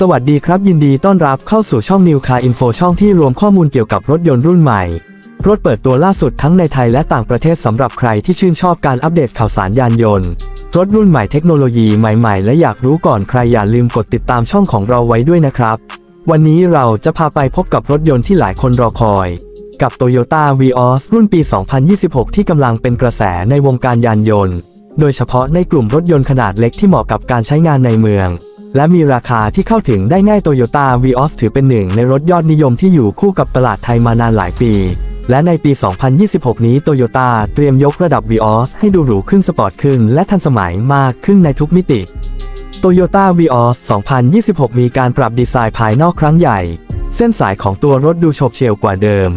สวัสดีครับ ยินดีต้อนรับเข้าสู่ช่อง New Car Info ช่องที่รวมข้อมูลเกี่ยวกับรถยนต์รุ่นใหม่ รถเปิดตัวล่าสุดทั้งในไทยและต่างประเทศสำหรับใครที่ชื่นชอบการอัปเดตข่าวสารยานยนต์ รถรุ่นใหม่เทคโนโลยีใหม่ๆ และอยากรู้ก่อนใครอย่าลืมกดติดตามช่องของเราไว้ด้วยนะครับ วันนี้เราจะพาไปพบกับรถยนต์ที่หลายคนรอคอย กับ Toyota Vios รุ่นปี 2026 ที่กำลังเป็นกระแสในวงการยานยนต์ โดยเฉพาะในกลุ่มรถยนต์ขนาดเล็กที่เหมาะกับการใช้งานในเมือง และมีราคาที่เข้าถึงได้ง่าย Toyota Vios ถือเป็นหนึ่งในรถยอดนิยมที่อยู่คู่กับตลาดไทยมานานหลายปี และในปี 2026 นี้ Toyota เตรียมยกระดับ Vios ให้ดูหรูขึ้นสปอร์ตขึ้น และทันสมัยมากขึ้นในทุกมิติ Toyota Vios 2026 มีการปรับดีไซน์ภายนอกครั้งใหญ่ เส้นสายของตัวรถดูโฉบเฉี่ยวกว่าเดิม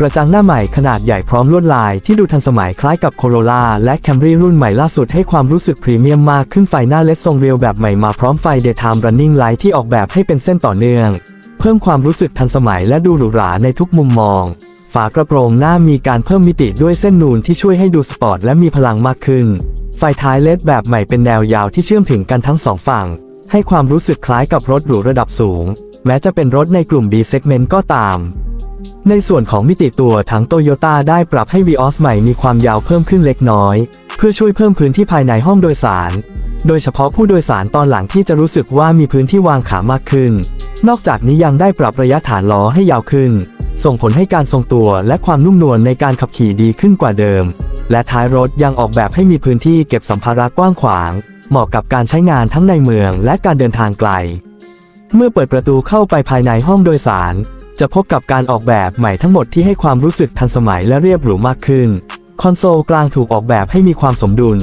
กระจังหน้าใหม่ขนาดใหญ่พร้อมลวดลายที่ดูทันสมัยคล้ายกับ Corolla และ Camry รุ่นใหม่ล่าสุดให้ความรู้สึกพรีเมียมมากขึ้นไฟหน้าเลดทรงเรียวแบบใหม่มาพร้อมไฟ Daytime Running Light ที่ออกแบบให้เป็นเส้นต่อเนื่อง เพิ่มความรู้สึกทันสมัยและดูหรูหราในทุกมุมมอง ฝากระโปรงหน้ามีการเพิ่มมิติด้วยเส้นนูนที่ช่วยให้ดูสปอร์ตและมีพลังมากขึ้น ไฟท้ายเลดแบบใหม่เป็นแนวยาวที่เชื่อมถึงกันทั้งสองฝั่ง ให้ความรู้สึกคล้ายกับรถหรูระดับสูง แม้จะเป็นรถในกลุ่ม B segment ก็ตาม ในส่วนของมิติตัวทั้งโตโยต้าได้ปรับให้ Vios ใหม่มีความยาวเพิ่มขึ้นเล็กน้อย เพื่อช่วยเพิ่มพื้นที่ภายในห้องโดยสาร โดยเฉพาะผู้โดยสารตอนหลังที่จะรู้สึกว่ามีพื้นที่วางขามากขึ้น นอกจากนี้ยังได้ปรับระยะฐานล้อให้ยาวขึ้น ส่งผลให้การทรงตัวและความนุ่มนวลในการขับขี่ดีขึ้นกว่าเดิม และท้ายรถยังออกแบบให้มีพื้นที่เก็บสัมภาระกว้างขวาง เหมาะกับการใช้งานทั้งในเมืองและการเดินทางไกล เมื่อเปิดประตูเข้าไปภายในห้องโดยสาร จะพบกับการออกแบบใหม่ทั้งหมดที่ให้ความรู้สึกทันสมัยและเรียบหรูมากขึ้น คอนโซลกลางถูกออกแบบให้มีความสมดุล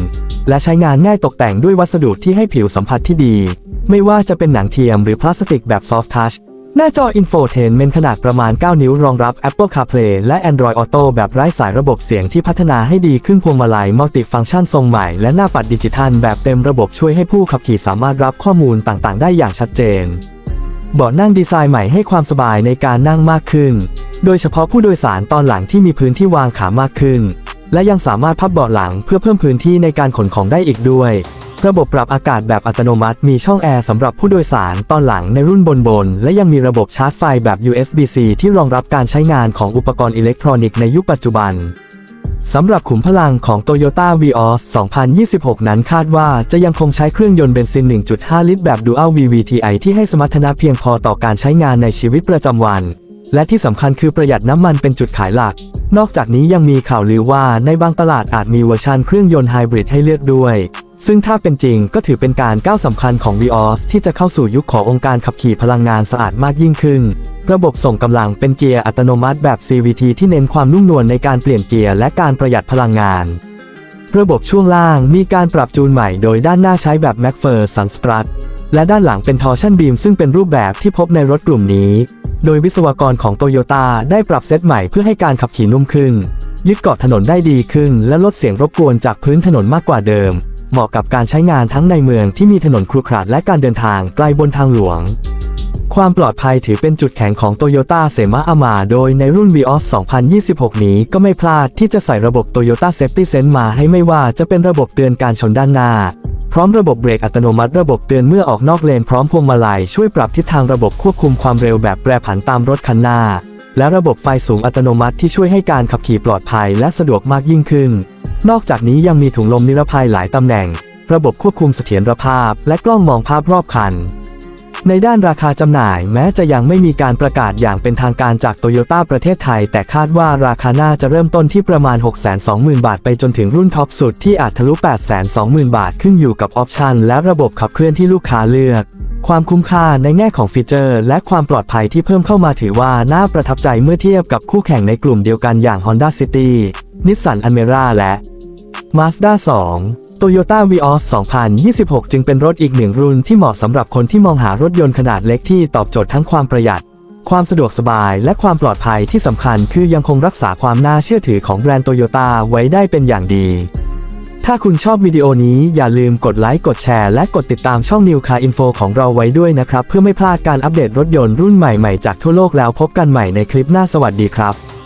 และใช้งานง่ายตกแต่งด้วยวัสดุที่ให้ผิวสัมผัสที่ดี ไม่ว่าจะเป็นหนังเทียมหรือพลาสติกแบบ Soft Touch หน้าจอ Infotainment ขนาดประมาณ 9 นิ้วรองรับ Apple CarPlay และ Android Auto แบบไร้สายระบบเสียงที่พัฒนาให้ดีขึ้นพวงมาลัยมัลติฟังก์ชันทรงใหม่และหน้าปัดดิจิทัลแบบเต็มระบบช่วยให้ผู้ขับขี่สามารถรับข้อมูลต่างๆ ได้อย่างชัดเจน เบาะนั่งดีไซน์ใหม่ให้ความสบายในการนั่งมากขึ้น โดยเฉพาะผู้โดยสารตอนหลังที่มีพื้นที่วางขามากขึ้น และยังสามารถพับเบาะหลังเพื่อเพิ่มพื้นที่ในการขนของได้อีกด้วย ระบบปรับอากาศแบบอัตโนมัติมีช่องแอร์สำหรับผู้โดยสารตอนหลังในรุ่นบนๆและยังมีระบบชาร์จไฟแบบ USB-C ที่รองรับการใช้งานของอุปกรณ์อิเล็กทรอนิกส์ในยุคปัจจุบัน สำหรับขุมพลังของ Toyota Vios 2026 นั้นคาดว่าจะยังคงใช้เครื่องยนต์เบนซิน 1.5 ลิตรแบบ Dual VVTi ที่ให้สมรรถนะเพียงพอต่อการใช้งานในชีวิตประจำวัน และที่สำคัญคือประหยัดน้ำมันเป็นจุดขายหลัก นอกจากนี้ยังมีข่าวลือว่าในบางตลาดอาจมีเวอร์ชันเครื่องยนต์ไฮบริดให้เลือกด้วย ซึ่งถ้าเป็นจริงก็ถือเป็นการก้าวสำคัญของ Vios ที่จะเข้าสู่ยุคขององค์การขับขี่พลังงานสะอาดมากยิ่งขึ้น ระบบส่งกำลังเป็นเกียร์อัตโนมัติแบบ CVT ที่เน้นความนุ่มนวลในการเปลี่ยนเกียร์และการประหยัดพลังงาน ระบบช่วงล่างมีการปรับจูนใหม่โดยด้านหน้าใช้แบบ MacPherson Strut และด้านหลังเป็น Torsion Beam ซึ่งเป็นรูปแบบที่พบในรถกลุ่มนี้ โดยวิศวกรของ Toyota ได้ปรับเซตใหม่เพื่อให้การขับขี่นุ่มขึ้น ยึดเกาะถนนได้ดีขึ้น และลดเสียงรบกวนจากพื้นถนนมากกว่าเดิม เหมาะกับการใช้งานทั้งในเมืองที่มีถนนครุขระและการเดินทางไกลบนทางหลวง ความปลอดภัยถือเป็นจุดแข็งของ Toyota s e m a a m a โดยในรุ่น Vios 2026 นี้ก็ไม่พลาดที่จะใส่ระบบ Toyota Safety Sense มาให้ไม่ว่าจะเป็นระบบเตือนการชนด้านหน้า พร้อมระบบเบรกอัตโนมัติระบบเตือนเมื่อออกนอกเลนพร้อมพวงมาลัยช่วยปรับทิศทางระบบควบคุมความเร็วแบบแปรผันตามรถคันหน้าและระบบไฟสูงอัตโนมัติที่ช่วยให้การขับขี่ปลอดภัยและสะดวกมากยิ่งขึ้น นอกจากนี้ยังมีถุงลมนิรภัยหลายตำแหน่ง ระบบควบคุมเสถียรภาพ และกล้องมองภาพรอบคัน ในด้านราคาจำหน่ายแม้จะยังไม่มีการประกาศอย่างเป็นทางการจากโตโยต้าประเทศไทย แต่คาดว่าราคาน่าจะเริ่มต้นที่ประมาณ 620,000 บาทไปจนถึงรุ่นท็อปสุดที่อาจทะลุ 820,000 บาทขึ้นอยู่กับออปชันและระบบขับเคลื่อนที่ลูกค้าเลือก ความคุ้มค่าในแง่ของฟีเจอร์ และความปลอดภัยที่เพิ่มเข้ามาถือว่าน่าประทับใจเมื่อเทียบกับคู่แข่งในกลุ่มเดียวกันอย่าง Honda City Nissan Almera และ Mazda 2 Toyota Vios 2026 จึงเป็นรถอีกหนึ่งรุ่นที่เหมาะสำหรับคนที่มองหารถยนต์ขนาดเล็กที่ตอบโจทย์ทั้งความประหยัด ความสะดวกสบายและความปลอดภัยที่สำคัญคือยังคงรักษาความน่าเชื่อถือของแบรนด์โตโยต้าไว้ได้เป็นอย่างดี ถ้าคุณชอบวิดีโอนี้อย่าลืมกดไลค์ กดแชร์ และกดติดตามช่อง New Car Info ของเราไว้ด้วยนะครับ เพื่อไม่พลาดการอัปเดตรถยนต์รุ่นใหม่ๆจากทั่วโลกแล้วพบกันใหม่ในคลิปหน้าสวัสดีครับ